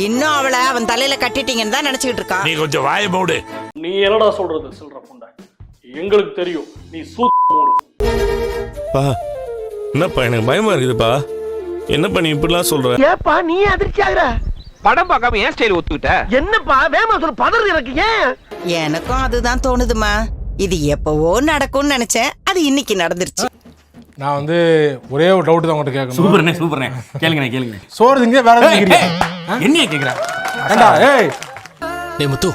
இன்னும் அவளை அவன் தலையில கட்டிட்டீங்கன்னு தான் நினைச்சுக்கிட்டு இருக்கான் நீ கொஞ்சம் வாய மூடு. நீ என்னடா சொல்றது சில்ற புண்டை? எங்களுக்கு தெரியும் நீ சூ மூடு. பா என்னப்பா எனக்கு பயமா இருக்குதுப்பா. என்னப்பா நீ இப்படிலாம் சொல்ற? ஏப்பா நீ அதிர்ச்சி ஆகுற? படம் பார்க்காம ஏன் ஸ்டைல் ஒத்துக்கிட்ட? என்னப்பா வேமா சொல்ல பதறு எனக்கு ஏன்? எனக்கும் அதுதான் தோணுதுமா இது எப்பவோ நடக்கும்னு நினைச்சேன். அது இன்னைக்கு நடந்துருச்சு. நான் வந்து ஒரே ஒரு டவுட் தான் உங்கள்கிட்ட கேட்கணும். சூப்பர்ண்ணே சூப்பர்ண்ணே. கேளுங்கண்ணே கேளுங்க சோறு திங்க வேற? என்னைய கேக்குறா? ஏண்டா ஏய். டேய் முத்து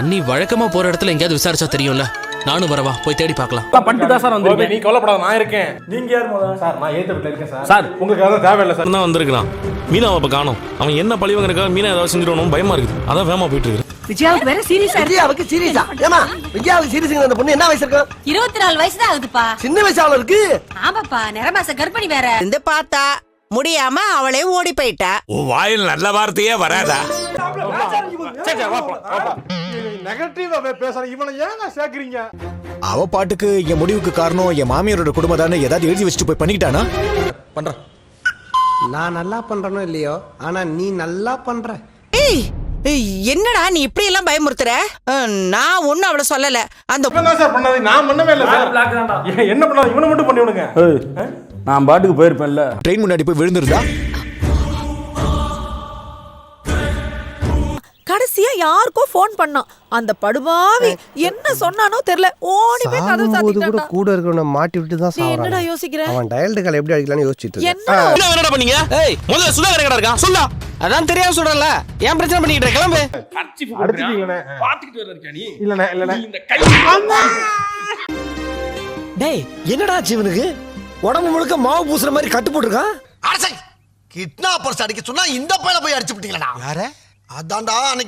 அண்ணி வழக்கமா போற இடத்துல எங்கேயாவது விசாரிச்சா தெரியும்ல? நானும் வரவா போய் தேடி பார்க்கலாம். பண்ணிட்டு தான் சார் வந்திருக்கேன். நீ கவலைப்படாத நான் இருக்கேன். நீங்க யார் முதல்ல? சார் நான் ஏத்த வீட்டுல இருக்கேன் சார். சார். உங்களுக்கு அதான் தேவையில்லை சார். தான் வந்திருக்கான் மீனாவை அப்ப காணோம். அவன் என்ன பழி வாங்குறதுக்காக மீனா ஏதாவது செஞ்சிடணும் பயமா இருக்குது. அதான் வேகமா போயிட்டு இருக்கு விஜயாவுக்கு வேற சீரியஸா விஜயாவுக்கு சீரியஸா ஏமா விஜயாவுக்கு சீரியஸ் அந்த பொண்ணு என்ன வயசு இருக்கும் இருபத்தி நாலு வயசு தான் ஆகுதுப்பா. சின்ன வயசு அவள இருக்கு? ஆமாப்பா நிறமாச கர்ப்பிணி வேற. இருந்து பார்த்தா முடியாம அவளே ஓடி போயிட்டா. உன் வாயில் நல்ல வார்த்தையே வராதா? நெகட்டிவா பேசுறேன் இவனை ஏங்க சேர்க்கறீங்க? அவ பாட்டுக்கு என் முடிவுக்கு காரணம் என் மாமியாரோட குடும்பம் தானே ஏதாவது எழுதி வச்சுட்டு போய் பண்ணிக்கிட்டானா? பண்றேன் நான் நல்லா பண்றனோ இல்லையோ? ஆனா நீ நல்லா பண்ற. ஏய், என்னடா நீ இப்படி எல்லாம் பயமுறுத்துற நான் ஒண்ணும் அவளை சொல்லல. அந்த இவன் தான் சார் பண்ணாது நான் பண்ணவே இல்லை சார். ஏன், என்ன பண்ணாது? இவனை மட்டும் பண்ணி விடுங்க நான் பாட்டுக்கு போயிருப்பேன்ல. ட்ரெயின் முன்னாடி போய் விழுந்திருந்தா? கடைசியா யாருக்கோ ஃபோன் பண்ணான் அந்த படுபாவி என்ன சொன்னானோ தெரியல. ஓடி போய் கதவு சாத்திட்டான் கூட இருக்கிறவன மாட்டி விட்டு தான் நீ என்னடா யோசிக்கிற? அவன் டயல்டு கால் எப்படி அடிக்கலாம்னு யோசிச்சுட்டு என்ன என்ன என்னடா பண்ணீங்க? ஏய். முதல்ல சுதாகர் கடை இருக்கா சொல்லா. அதான் தெரியாம சொல்றல ஏன் பிரச்சனை இருக்க? கிளம்பு. டேய் என்னடா ஜீவனுக்கு உடம்பு முழுக்க மாவு பூசுற மாதிரி கட்டு போட்டிருக்கான் கிட்னாப்பர்ஸ் அடிக்க சொன்னா இந்த பையனை போய் அடிச்சு விட்டீங்களா யார? அதான்டா அன்னைக்கு